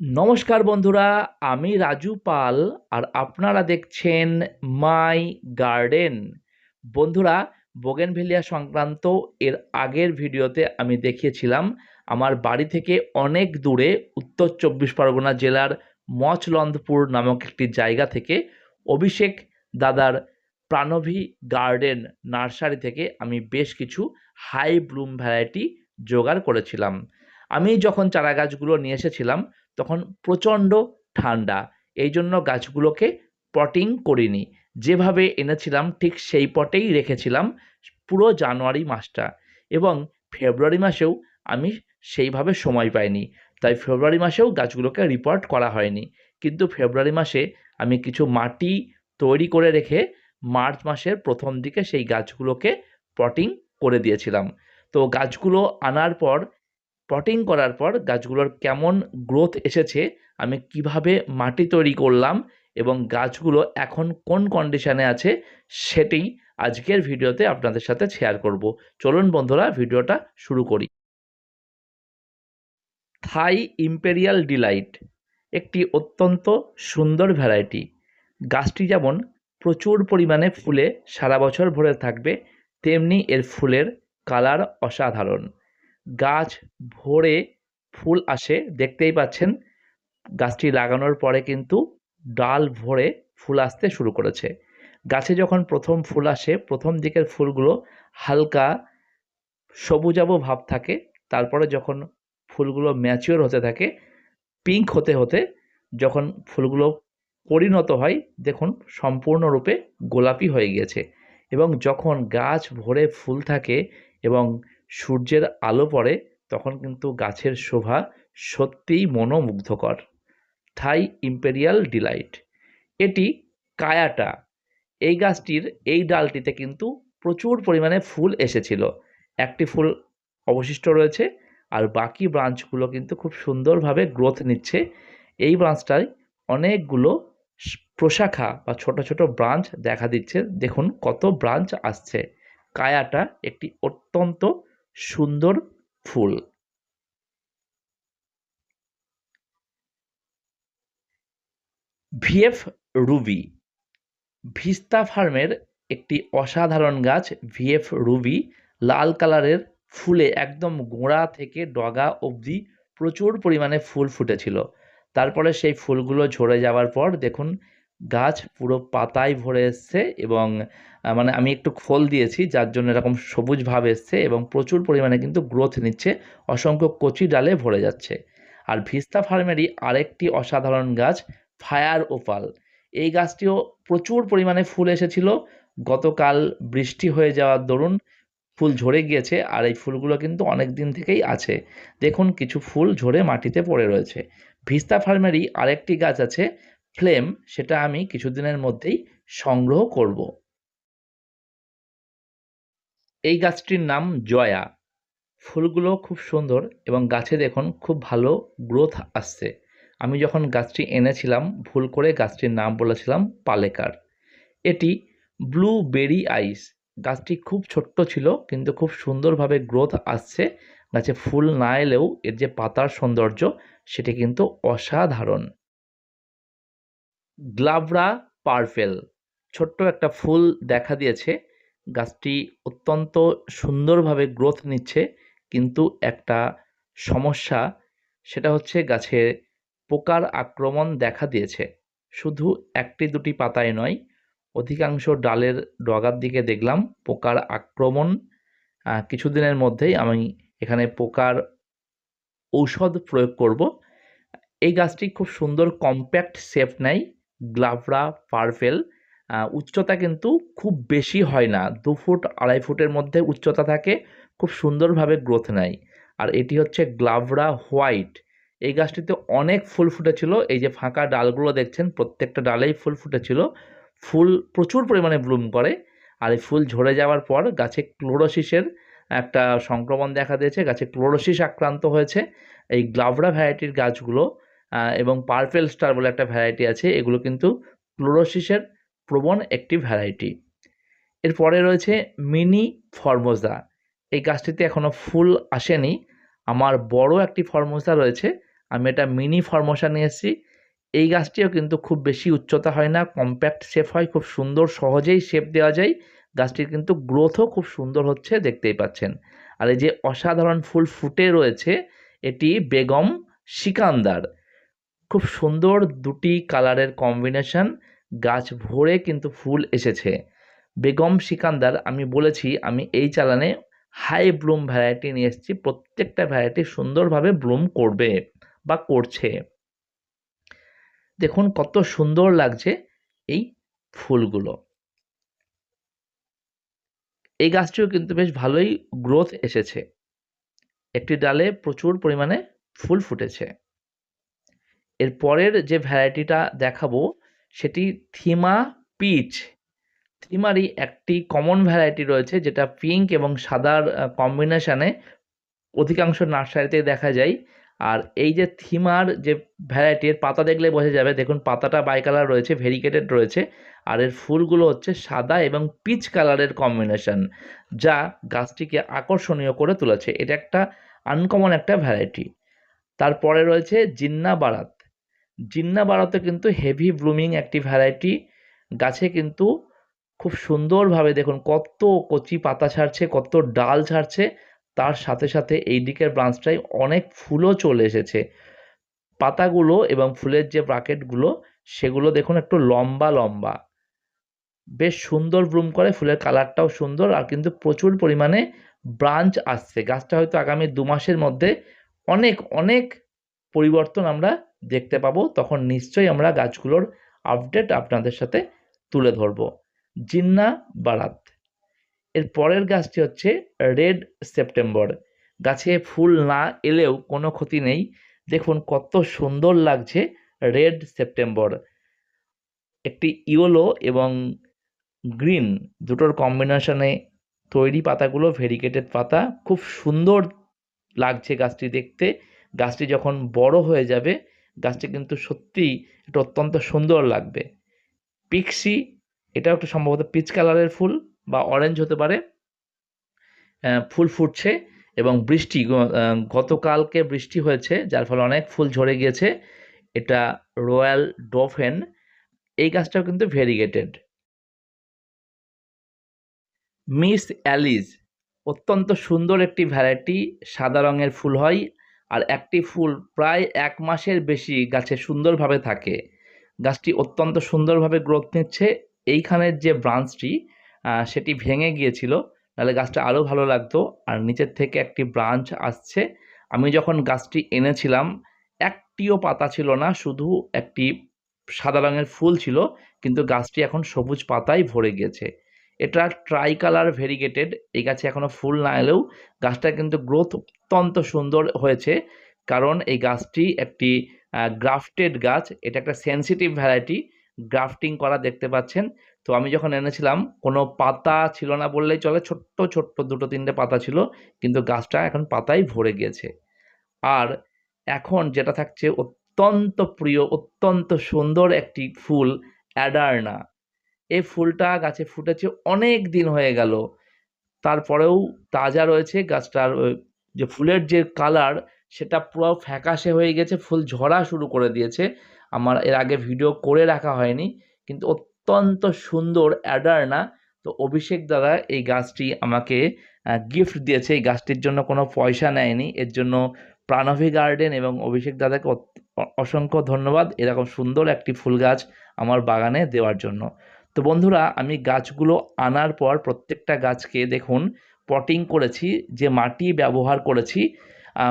নমস্কার বন্ধুরা, আমি রাজু পাল আর আপনারা দেখছেন মাই গার্ডেন। বন্ধুরা, বোগেনভেলিয়া সংক্রান্ত এর আগের ভিডিওতে আমি দেখিয়েছিলাম আমার বাড়ি থেকে অনেক দূরে উত্তর চব্বিশ পরগনা জেলার মচলন্দপুর নামক একটি জায়গা থেকে অভিষেক দাদার প্রাণভী গার্ডেন নার্সারি থেকে আমি বেশ কিছু হাই ব্লুম ভ্যারাইটি জোগাড় করেছিলাম। আমি যখন চারা গাছগুলো নিয়ে এসেছিলাম তখন প্রচণ্ড ঠান্ডা। এই জন্য গাছগুলোকে পটিং করিনি। যেভাবে এনেছিলাম ঠিক সেই পটেই রেখেছিলাম পুরো জানুয়ারি মাসটা। এবং ফেব্রুয়ারি মাসেও আমি সেইভাবে সময় পাইনি। তাই ফেব্রুয়ারি মাসেও গাছগুলোকে রিপোর্ট করা হয়নি। কিন্তু ফেব্রুয়ারি মাসে আমি কিছু মাটি তৈরি করে রেখে মার্চ মাসের প্রথম দিকে সেই গাছগুলোকে পটিং করে দিয়েছিলাম। তো গাছগুলো আনার পর পটিং করার পর গাছগুলোর কেমন গ্রোথ এসেছে, আমি কীভাবে মাটি তৈরি করলাম এবং গাছগুলো এখন কোন কন্ডিশনে আছে সেটি আজকের ভিডিওতে আপনাদের সাথে শেয়ার করব। চলুন বন্ধুরা, ভিডিওটা শুরু করি। থাই ইম্পেরিয়াল ডিলাইট একটি অত্যন্ত সুন্দর ভ্যারাইটি গাছটি যেমন প্রচুর পরিমাণে ফুলে সারা বছর ভরে থাকবে, তেমনি এর ফুলের কালার অসাধারণ। গাছ ভরে ফুল আসে, দেখতেই পাচ্ছেন। গাছটি লাগানোর পরে কিন্তু ডাল ভরে ফুল আসতে শুরু করেছে। গাছে যখন প্রথম ফুল আসে, প্রথম দিকের ফুলগুলো হালকা সবুজাব ভাব থাকে। তারপরে যখন ফুলগুলো ম্যাচিওর হতে থাকে পিঙ্ক হতে হতে যখন ফুলগুলো পরিণত হয়, দেখুন সম্পূর্ণরূপে গোলাপি হয়ে গিয়েছে। এবং যখন গাছ ভরে ফুল থাকে এবং সূর্যের আলো পড়ে, তখন কিন্তু গাছের শোভা সত্যিই মনোমুগ্ধকর। Thai imperial delight. এটি কায়াটা। এই গাছটির এই ডালটিতে কিন্তু প্রচুর পরিমাণে ফুল এসেছিল। একটি ফুল অবশিষ্ট রয়েছে আর বাকি ব্রাঞ্চগুলো কিন্তু খুব সুন্দরভাবে গ্রোথ নিচ্ছে। এই ব্রাঞ্চটায় অনেকগুলো প্রশাখা বা ছোট ছোট ব্রাঞ্চ দেখা দিচ্ছে। দেখুন কত ব্রাঞ্চ আসছে। কায়াটা একটি অত্যন্ত সুন্দর ফুল। VF Ruby. ভিস্তা ফার্মের একটি অসাধারণ গাছ ভিএফ রুবি। লাল কালারের ফুলে একদম গোড়া থেকে ডগা অবধি প্রচুর পরিমাণে ফুল ফুটেছিল। তারপরে সেই ফুলগুলো ঝরে যাওয়ার পর দেখুন গাছ পুরো পাতায় ভরে এসছে এবং মানে আমি একটু খোল দিয়েছি, যার জন্য এরকম সবুজ ভাব এসছে এবং প্রচুর পরিমাণে কিন্তু গ্রোথ নিচ্ছে, অসংখ্য কচি ডালে ভরে যাচ্ছে। আর ভিস্তা ফার্মেরই আরেকটি অসাধারণ গাছ, ফায়ার ওপাল। এই গাছটিও প্রচুর পরিমাণে ফুল এসেছিল। গতকাল বৃষ্টি হয়ে যাওয়ার দরুন ফুল ঝরে গিয়েছে আর এই ফুলগুলো কিন্তু অনেক দিন থেকেই আছে। দেখুন, কিছু ফুল ঝরে মাটিতে পড়ে রয়েছে। ভিস্তা ফার্মেরই আরেকটি গাছ আছে ফ্লেম সেটা আমি কিছুদিনের মধ্যেই সংগ্রহ করব। এই গাছটির নাম জয়া। ফুলগুলো খুব সুন্দর এবং গাছে দেখুন খুব ভালো গ্রোথ আসছে। আমি যখন গাছটি এনেছিলাম, ভুল করে গাছটির নাম বলেছিলাম পালেকার। এটি ব্লুবেরি আইস গাছটি খুব ছোট্ট ছিল, কিন্তু খুব সুন্দরভাবে গ্রোথ আসছে। গাছে ফুল না এলেও এর যে পাতার সৌন্দর্য, সেটি কিন্তু অসাধারণ। গ্লাভরা পারফেল। ছোট্ট একটা ফুল দেখা দিয়েছে। গাছটি অত্যন্ত সুন্দরভাবে গ্রোথ নিচ্ছে। কিন্তু একটা সমস্যা, সেটা হচ্ছে গাছে পোকার আক্রমণ দেখা দিয়েছে। শুধু একটি দুটি পাতায় নয়, অধিকাংশ ডালের ডগার দিকে দেখলাম পোকার আক্রমণ। কিছুদিনের মধ্যেই আমি এখানে পোকার ঔষধ প্রয়োগ করব। এই গাছটি খুব সুন্দর কম্প্যাক্ট শেপ নেয়। গ্লাভরা, পারফেল উচ্চতা কিন্তু খুব বেশি হয় না। দু ফুট, আড়াই ফুটের মধ্যে উচ্চতা থাকে, খুব সুন্দরভাবে গ্রোথ নেয়। আর এটি হচ্ছে গ্লাভরা হোয়াইট। এই গাছটিতে অনেক ফুল ফুটেছিল। এই যে ফাঁকা ডালগুলো দেখছেন, প্রত্যেকটা ডালেই ফুল ফুটেছিল। ফুল প্রচুর পরিমাণে ব্লুম করে। আর এই ফুল ঝরে যাওয়ার পর গাছে ক্লোরোসিসের একটা সংক্রমণ দেখা দিয়েছে। গাছে ক্লোরোসিস আক্রান্ত হয়েছে। এই গ্লাভরা ভ্যারাইটির গাছগুলো এবং পার্পেল স্টার বলে একটা ভ্যারাইটি আছে, এগুলো কিন্তু ক্লোরোসিসের প্রবণ একটি ভ্যারাইটি এরপরে রয়েছে মিনি ফর্মোজা এই গাছটিতে এখনও ফুল আসেনি। আমার বড় একটি ফর্মোজা রয়েছে, আমি এটা মিনি ফর্মোসা নিয়ে এসেছি। এই গাছটিও কিন্তু খুব বেশি উচ্চতা হয় না কম্প্যাক্ট শেপ হয়, খুব সুন্দর, সহজেই শেপ দেওয়া যায়। গাছটির কিন্তু গ্রোথও খুব সুন্দর হচ্ছে, দেখতেই পাচ্ছেন। আর এই যে অসাধারণ ফুল ফুটে রয়েছে, এটি বেগম সিকান্দার। খুব সুন্দর দুটি কালারের কম্বিনেশন গাছ ভরে কিন্তু ফুল এসেছে। বেগম সিকান্দার, আমি বলেছি, আমি এই চালানে হাই ব্লুম ভ্যারাইটি নিয়ে এসেছি, প্রত্যেকটা ভ্যারাইটি সুন্দরভাবে ব্লুম করবে বা করছে। দেখুন কত সুন্দর লাগছে এই ফুলগুলো। এই গাছটিও কিন্তু বেশ ভালোই গ্রোথ এসেছে। একটি ডালে প্রচুর পরিমাণে ফুল ফুটেছে। এর পরের যে ভ্যারাইটিটা দেখাবো, সেটি থিমা পিচ। থিমারই একটি কমন ভ্যারাইটি রয়েছে, যেটা পিঙ্ক এবং সাদার কম্বিনেশানে অধিকাংশ নার্সারিতে দেখা যায়। আর এই যে থিমার যে ভ্যারাইটি এর পাতা দেখলে বোঝা যাবে, দেখুন পাতাটা বাই কালার রয়েছে ভেরিকেটেড রয়েছে, আর এর ফুলগুলো হচ্ছে সাদা এবং পিচ কালারের কম্বিনেশন যা গাছটিকে আকর্ষণীয় করে তুলেছে। এটা একটা আনকমন একটা ভ্যারাইটি তারপরে রয়েছে জিন্না বারাত জিন্না বারাতে কিন্তু হেভি ব্লুমিং একটি ভ্যারাইটি গাছে কিন্তু খুব সুন্দরভাবে দেখুন কত কচি পাতা ছাড়ছে, কত ডাল ছাড়ছে, তার সাথে সাথে এই দিকের ব্রাঞ্চটায় অনেক ফুলও চলে এসেছে। পাতাগুলো এবং ফুলের যে ব্রাকেটগুলো সেগুলো দেখুন একটু লম্বা লম্বা। বেশ সুন্দর ব্লুম করে, ফুলের কালারটাও সুন্দর আর কিন্তু প্রচুর পরিমাণে ব্রাঞ্চ আসছে। গাছটা হয়তো আগামী দু মাসের মধ্যে অনেক অনেক পরিবর্তন আমরা দেখতে পাবো, তখন নিশ্চয়ই আমরা গাছগুলোর আপডেট আপনাদের সাথে তুলে ধরবো। জিন্না বারাত। এর পরের গাছটি হচ্ছে রেড সেপ্টেম্বর। গাছে ফুল না এলেও কোনো ক্ষতি নেই। দেখুন কত সুন্দর লাগছে রেড সেপ্টেম্বর। একটি ইয়েলো এবং গ্রিন দুটোর কম্বিনেশনে তৈরি পাতাগুলো ভেরিকেটেড পাতা। খুব সুন্দর লাগছে গাছটি দেখতে। গাছটি যখন বড় হয়ে যাবে গাছটি কিন্তু সত্যিই এটা অত্যন্ত সুন্দর লাগবে। পিক্সি, এটাও একটা সম্ভবত পিচ কালারের ফুল বা অরেঞ্জ হতে পারে। ফুল ফুটছে এবং বৃষ্টি গতকালকে বৃষ্টি হয়েছে, যার ফলে অনেক ফুল ঝরে গিয়েছে। এটা রয়্যাল ডোফেন। এই গাছটাও কিন্তু ভেরিগেটেড মিস অ্যালিস, অত্যন্ত সুন্দর একটি ভ্যারাইটি সাদা রঙের ফুল হয়। আর একটি ফুল প্রায় এক মাসের বেশি গাছে সুন্দরভাবে থাকে। গাছটি অত্যন্ত সুন্দরভাবে গ্রোথ নিচ্ছে। এইখানের যে ব্রাঞ্চটি সেটি ভেঙে গিয়েছিল। তাহলে গাছটা আরও ভালো লাগতো। আর নিচের থেকে একটি ব্রাঞ্চ আসছে। আমি যখন গাছটি এনেছিলাম, একটিও পাতা ছিল না। শুধু একটি সাদা রঙের ফুল ছিল। কিন্তু গাছটি এখন সবুজ পাতায় ভরে গিয়েছে। এটা ট্রাই কালার ভেরিগেটেড এই গাছে এখনও ফুল না এলেও গাছটা কিন্তু গ্রোথ অত্যন্ত সুন্দর হয়েছে। কারণ এই গাছটি একটি গ্রাফটেড গাছ, এটা একটা সেন্সিটিভ ভ্যারাইটি গ্রাফটিং করা দেখতে পাচ্ছেন। তো আমি যখন এনেছিলাম, কোনো পাতা ছিল না বললেই চলে, ছোট্ট ছোট্ট দুটো তিনটে পাতা ছিল, কিন্তু গাছটা এখন পাতায় ভরে গিয়েছে। আর এখন যেটা থাকছে অত্যন্ত প্রিয়, অত্যন্ত সুন্দর একটি ফুল, অ্যাডার্না। এই ফুলটা গাছে ফুটেছে অনেক দিন হয়ে গেল। তারপরেও তাজা রয়েছে গাছটার যে ফুলের যে কালার, সেটা পুরো ফ্যাকাশে হয়ে গেছে, ফুল ঝরা শুরু করে দিয়েছে। আমার এর আগে ভিডিও করে রাখা হয়নি, কিন্তু অত্যন্ত সুন্দর অ্যাডার্না তো অভিষেক দাদা এই গাছটি আমাকে গিফট দিয়েছে। এই গাছটির জন্য কোনো পয়সা নেয়নি। এর জন্য প্রাণভী গার্ডেন এবং অভিষেক দাদাকে অসংখ্য ধন্যবাদ। এরকম সুন্দর একটি ফুল গাছ আমার বাগানে দেওয়ার জন্য। তো বন্ধুরা, আমি গাছগুলো আনার পর প্রত্যেকটা গাছকে দেখুন পটিং করেছি, যে মাটি ব্যবহার করেছি।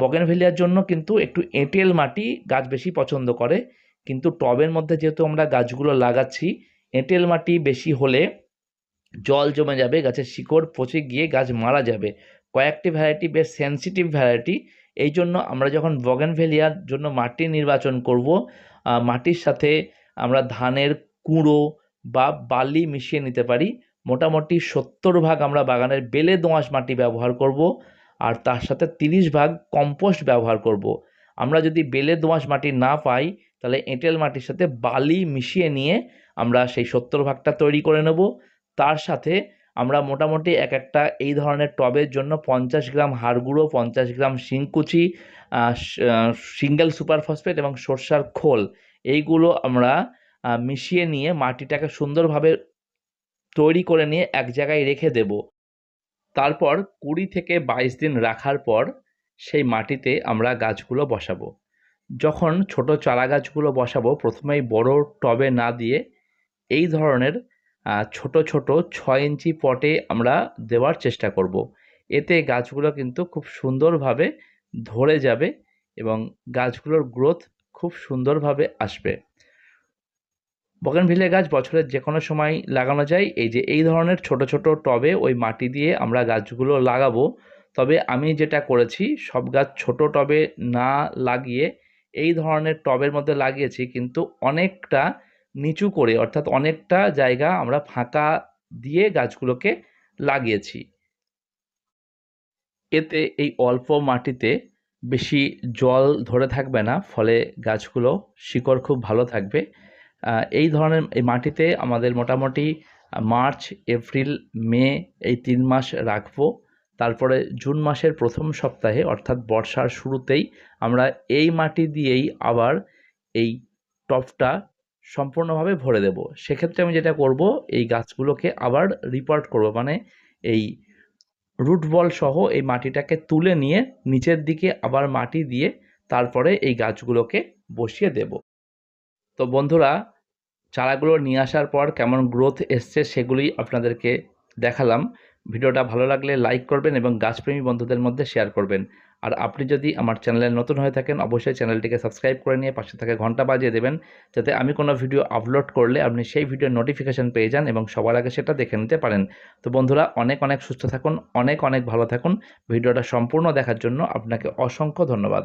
বগেনভেলিয়ার জন্য কিন্তু একটু এঁটেল মাটি গাছ বেশি পছন্দ করে। কিন্তু টবের মধ্যে যেহেতু আমরা গাছগুলো লাগাচ্ছি, এঁটেল মাটি বেশি হলে জল জমে যাবে, গাছের শিকড় পচে গিয়ে গাছ মারা যাবে। কয়েকটি ভ্যারাইটি বেশ সেন্সিটিভ ভ্যারাইটি এই জন্য আমরা যখন বগেনভেলিয়ার জন্য মাটি নির্বাচন করব মাটির সাথে আমরা ধানের কুঁড়ো বা বালি মিশিয়ে নিতে পারি মোটামুটি সত্তর ভাগ আমরা বাগানের বেলে দোঁয়াশ মাটি ব্যবহার করব আর তার সাথে তিরিশ ভাগ কম্পোস্ট ব্যবহার করব। আমরা যদি বেলে দোঁয়াশ মাটি না পাই, তাহলে এঁটেল মাটির সাথে বালি মিশিয়ে নিয়ে আমরা সেই সত্তর ভাগটা তৈরি করে নেব তার সাথে আমরা মোটামুটি এক একটা এই ধরনের টবের জন্য পঞ্চাশ গ্রাম হাড় গুঁড়ো, পঞ্চাশ গ্রাম শিংকুচি সিঙ্গেল সুপার ফসফেট এবং সর্ষার খোল, এইগুলো আমরা মিশিয়ে নিয়ে মাটিটাকে সুন্দরভাবে তৈরি করে নিয়ে এক জায়গায় রেখে দেব। তারপর কুড়ি থেকে বাইশ দিন রাখার পর সেই মাটিতে আমরা গাছগুলো বসাবো। যখন ছোট চারা গাছগুলো বসাবো, প্রথমেই বড় টবে না দিয়ে এই ধরনের ছোট ছোট ছয় ইঞ্চি পটে আমরা দেওয়ার চেষ্টা করব। এতে গাছগুলো কিন্তু খুব সুন্দরভাবে ধরে যাবে এবং গাছগুলোর গ্রোথ খুব সুন্দরভাবে আসবে। বগেনভিলিয়া গাছ বছরের যে কোনো সময় লাগানো যায়। এই যে, এই ধরনের ছোট ছোট টবে ওই মাটি দিয়ে আমরা গাছগুলো লাগাবো। তবে আমি যেটা করেছি, সব গাছ ছোট টবে না লাগিয়ে এই ধরনের টবের মধ্যে লাগিয়েছি। কিন্তু অনেকটা নিচু করে, অর্থাৎ অনেকটা জায়গা আমরা ফাঁকা দিয়ে গাছগুলোকে লাগিয়েছি। এতে এই অল্প মাটিতে বেশি জল ধরে থাকবে না, ফলে গাছগুলো শিকড় খুব ভালো থাকবে। এই ধরনের এই মাটিতে আমাদের মোটামুটি মার্চ, এপ্রিল, মে এই তিন মাস রাখব। তারপরে জুন মাসের প্রথম সপ্তাহে, অর্থাৎ বর্ষার শুরুতেই, আমরা এই মাটি দিয়েই আবার এই টবটা সম্পূর্ণভাবে ভরে দেব। সেক্ষেত্রে আমি যেটা করব, এই গাছগুলোকে আবার রিপোর্ট করব। মানে এই রুট বল সহ এই মাটিটাকে তুলে নিয়ে, নিচের দিকে আবার মাটি দিয়ে, তারপরে এই গাছগুলোকে বসিয়ে দেব। তো বন্ধুরা, চারাগুলো নিয়ে আসার পর কেমন গ্রোথ এসছে সেগুলি আপনাদেরকে দেখালাম। ভিডিওটা ভালো লাগলে লাইক করবেন এবং গাছপ্রেমী বন্ধুদের মধ্যে শেয়ার করবেন। আর আপনি যদি আমার চ্যানেলে নতুন হয়ে থাকেন, অবশ্যই চ্যানেলটিকে সাবস্ক্রাইব করে নিয়ে পাশে থাকা ঘণ্টা বাজিয়ে দেবেন, যাতে আমি কোনো ভিডিও আপলোড করলে আপনি সেই ভিডিওর নোটিফিকেশান পেয়ে যান এবং সবার আগে সেটা দেখে নিতে পারেন। তো বন্ধুরা, অনেক অনেক সুস্থ থাকুন, অনেক অনেক ভালো থাকুন। ভিডিওটা সম্পূর্ণ দেখার জন্য আপনাকে অসংখ্য ধন্যবাদ।